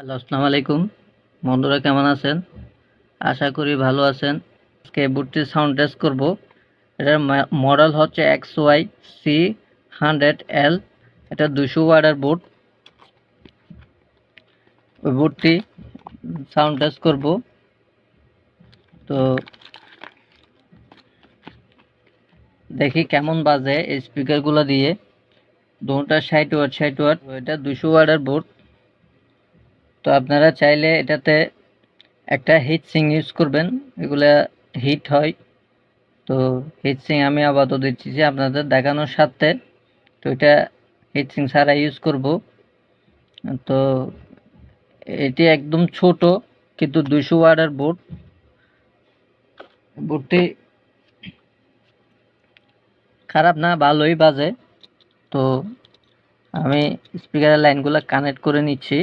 Hello, আসসালামু আলাইকুম। বন্ধুরা কেমন আছেন? আশা করি ভালো আছেন। আজকে বুটটির সাউন্ড টেস্ট করব। এটার মডেল হচ্ছে X Y C hundred L এটা দুশো ওয়ার্ডের বুট। ওই বুটটি সাউন্ড টেস্ট করব। তো দেখি কেমন বাজে এই স্পিকারগুলো দিয়ে। দুটা ষাট ওয়াট ষাট ওয়াট, এটা দুশো ওয়ার্ডের বুট। তো আপনারা চাইলে এটাতে একটা হিট সিং ইউজ করবেন। এগুলা হিট হয়। তো হিট সিং আমি আপাতত দিচ্ছি যে আপনাদের দেখানোর সাথে তো এটা হিট সিং ছাড়া ইউজ করব। তো এটি একদম ছোট, কিন্তু দুইশো ওয়ার্ডের বোর্ড বোর্ডটি খারাপ না, ভালোই বাজে। তো আমি স্পিকারের লাইনগুলো কানেক্ট করে নিচ্ছি।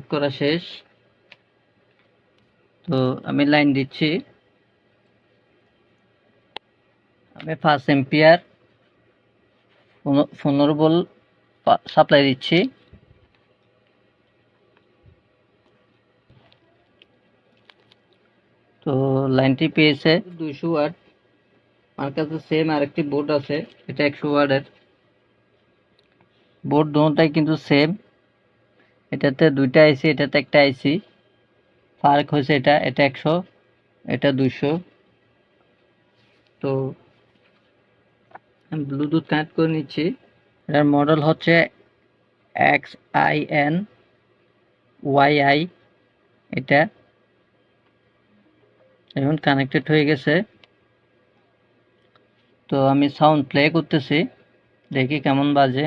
কানেক্ট করা শেষ। তো আমি লাইন দিচ্ছি। আমি ফার্স্ট এম্পিয়ার পনেরো বল সাপ্লাই দিচ্ছি। তো লাইনটি পেয়েছে দুইশো ওয়াট আমার কাছে সেম আরেকটি বোর্ড আছে, এটা একশো ওয়ার্ডের বোর্ড দুটাই কিন্তু সেম এটাতে দুইটা আইসি, এটাতে একটা আইসি। ফার্ক হয়েছে এটা এটা একশো, এটা দুইশো। তো ব্লুটুথ কানেক্ট করে নিচ্ছি। এটার মডেল হচ্ছে X I N Y I, এটা। এখন কানেক্টেড হয়ে গেছে। তো আমি সাউন্ড প্লে করতেছি, দেখি কেমন বাজে।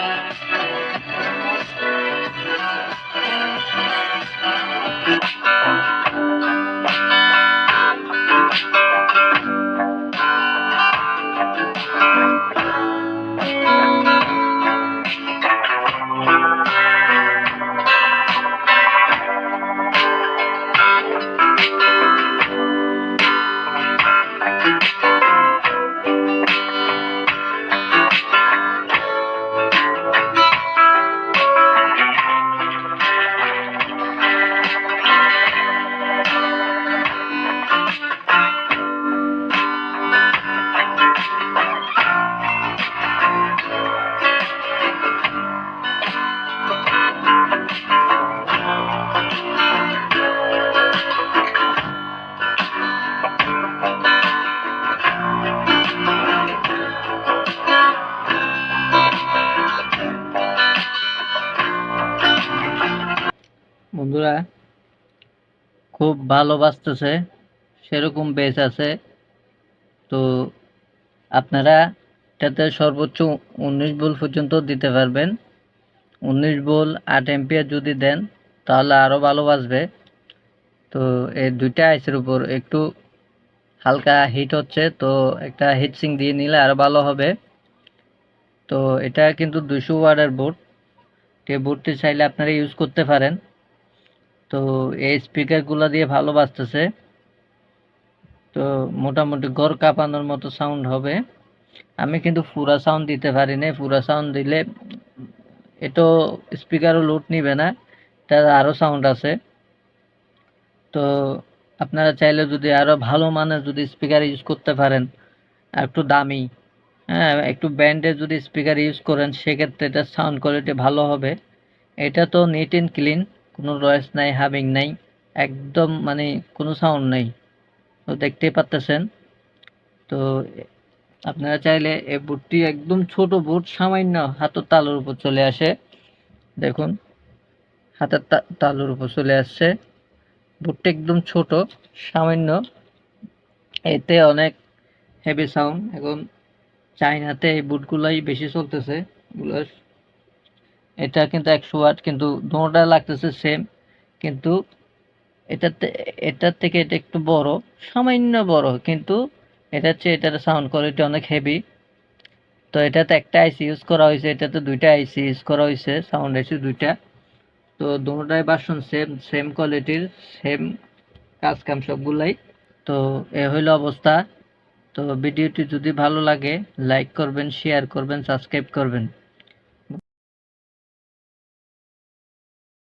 বন্ধুরা, খুব ভালো বাজতেছে সেরকম বেস আছে। তো আপনারা এটাতে সর্বোচ্চ উনিশ বোল পর্যন্ত দিতে পারবেন। উনিশ বোল আট এম্পিয়ার যদি দেন, তাহলে আরও ভালো বাজবে তো এই দুইটা আইসের উপর একটু হালকা হিট হচ্ছে, তো একটা হিট সিং দিয়ে নিলে আরও ভালো হবে। তো এটা কিন্তু দুশো ওয়ার্ডের বোর্ড এই বোর্ডটি চাইলে আপনারা ইউজ করতে পারেন। তো এই স্পিকারগুলো দিয়ে ভালো বাজতেছে তো মোটামুটি গড় কাঁপানোর মতো সাউন্ড হবে। আমি কিন্তু পুরা সাউন্ড দিতে পারি না পুরা সাউন্ড দিলে এটো স্পিকারও লোড নিবে না, তার আরও সাউন্ড আছে। তো আপনারা চাইলে যদি আরও ভালো মানের যদি স্পিকার ইউজ করতে পারেন একটু দামি হ্যাঁ একটু ব্র্যান্ডের যদি স্পিকার ইউজ করেন, সেক্ষেত্রে এটার সাউন্ড কোয়ালিটি ভালো হবে। এটা তো নিট অ্যান্ড ক্লিন কোনো রয়েস নাই হাবিং নাই, একদম মানে কোনো সাউন্ড নেই। তো দেখতেই পারতেছেন। তো আপনারা চাইলে এই বুটটি একদম ছোট বুট, সামান্য হাতের তালুর উপর চলে আসে। দেখুন, হাতের তালুর উপর চলে আসছে। বুটটি একদম ছোট, সামান্য। এতে অনেক হেভি সাউন্ড এখন চাইনাতে এই বুটগুলাই বেশি চলতেছে। এগুলো এটা কিন্তু একশো ওয়াট, কিন্তু দুটোটা লাগতেছে সেম কিন্তু এটাতে, এটার থেকে এটা একটু বড়, সামান্য বড়, কিন্তু এটা হচ্ছে এটার সাউন্ড কোয়ালিটি অনেক হেভি তো এটাতে একটা আইসি ইউজ করা হয়েছে, এটাতে দুইটা আইসি ইউজ করা হয়েছে সাউন্ড আইসি দুইটা। তো দুটোটাই বাসন সেম সেম কোয়ালিটির সেম কাজ কাম সবগুলাই। তো এ হইল অবস্থা। তো ভিডিওটি যদি ভালো লাগে লাইক করবেন শেয়ার করবেন সাবস্ক্রাইব করবেন।